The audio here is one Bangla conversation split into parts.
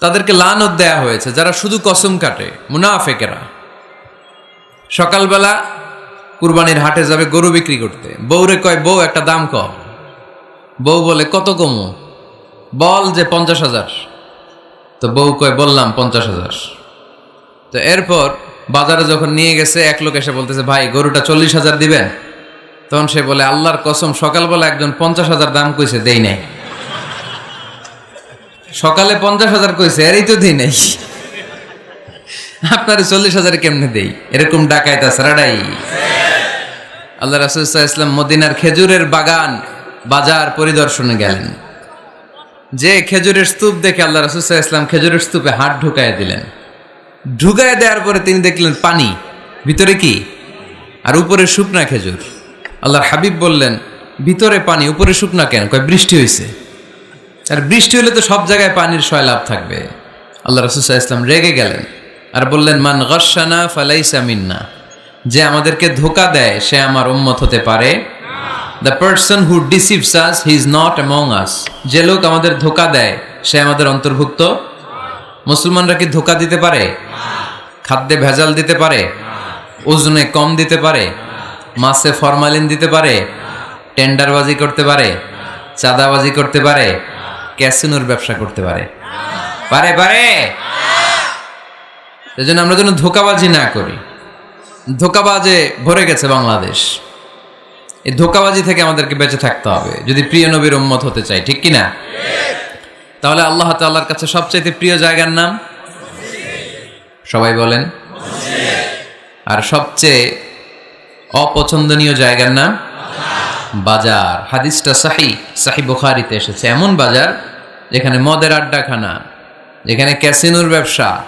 তাদেরকে লানত দেয়া হয়েছে, যারা শুধু কসম কাটে, মুনাফেকেরা। সকালবেলা কুরবানির হাটে যাবে গরু বিক্রি করতে। বউরে কয়, বউ, একটা দাম কম। বউ বলে, কত কমু? বল যে পঞ্চাশ হাজার। তো বউ কয়, বললাম পঞ্চাশ হাজার। তো এরপর বাজারে যখন নিয়ে গেছে, এক লোক এসে বলতেছে, ভাই, গরুটা চল্লিশ হাজার দিবেন? তখন সে বলে, আল্লাহর কসম, সকালবেলা একজন পঞ্চাশ হাজার দাম কইছে, দেই নাই। সকালে পঞ্চাশ হাজার কইছে, এরই তো দিই নাই আপনার চল্লিশ হাজার কেমনে দেই? এরকম ডাকাইত আছে, রাডাই। আল্লাহ রাসুল্লাহ ইসলাম মদিনার খেজুরের বাগান বাজার পরিদর্শনে গেলেন। যে খেজুরের স্তূপ দেখে আল্লাহ রাসুল্লাহ ইসলাম খেজুরের স্তূপে হাত ঢুকায় দিলেন। ঢুকায় দেওয়ার পরে তিনি দেখলেন পানি। ভিতরে কি? আর উপরে শুকনা খেজুর। আল্লাহর হাবিব বললেন, ভিতরে পানি, উপরে শুকনা কেন? কয়, বৃষ্টি হয়েছে আর বৃষ্টি হলে তো সব জায়গায় পানির সয়লাভ থাকবে। আল্লাহ রসুল্লাহ ইসলাম রেগে গেলেন। আর বললেন, মান গসানা ফালাইসা মিন্না। যে আমাদেরকে ধোকা দেয়, সে আমার উম্মত হতে পারে। The person who deceives us he is not among us যে লোক আমাদের ধোকা দেয়, সে আমাদের অন্তর্ভুক্ত। মুসলমানরা কি ধোকা দিতে পারে? খাদ্যে ভেজাল দিতে পারে? ওজনে কম দিতে পারে? মাছে ফরমালিন দিতে পারে? টেন্ডারবাজি করতে পারে? চাঁদাবাজি করতে পারে? ক্যাসিনোর ব্যবসা করতে পারে। পারে পারে? এজন্য আমরা যেন ধোকাবাজি না করি। ধোকাবাজে ভরে গেছে বাংলাদেশ। এই ধোকাবাজি থেকে আমাদেরকে বেঁচে থাকতে হবে। যদি প্রিয় নবীর উম্মত হতে চাই, ঠিক কি না তাহলে আল্লাহ তাল্লাহর কাছে সবচাইতে প্রিয় জায়গার নাম? সবাই বলেন। আর সবচেয়ে অপছন্দনীয় জায়গার নাম? বাজার। হাদিসটা সাহি সাহি বুখারিতে এসেছে। এমন বাজার যেখানে মদের আড্ডাখানা, যেখানে ক্যাসিনোর ব্যবসা,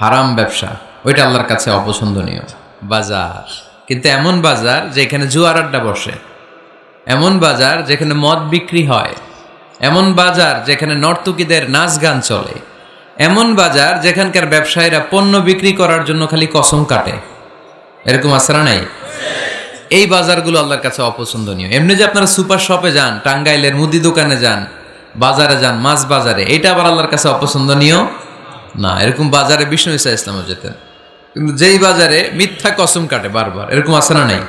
হারাম ব্যবসা, ওইটা আল্লাহর কাছে অপছন্দনীয়। বাজার। কিন্তু এমন বাজার যেখানে জুয়ার আড্ডা বসে। এমন বাজার যেখানে মদ বিক্রি হয়। এমন বাজার যেখানে নর্তকীদের নাচ গান চলে। এমন বাজার যেখানকার ব্যবসায়ীরা পণ্য বিক্রি করার জন্য খালি কসম কাটে। এরকম আসারা নাই? এই বাজারগুলো আল্লাহর কাছে অপছন্দনীয়। এমনি যে আপনারা সুপার শপে যান, টাঙ্গাইলের মুদি দোকানে যান, বাজারে যান, মাছ বাজারে, এটা আবার আল্লাহর কাছে অপছন্দনীয় না। এরকম বাজারে বিষ্ণু ইসা ইসলামও যেতেন। কিন্তু যেই বাজারে মিথ্যা কসম কাটে বারবার, এরকম আসে না নাই?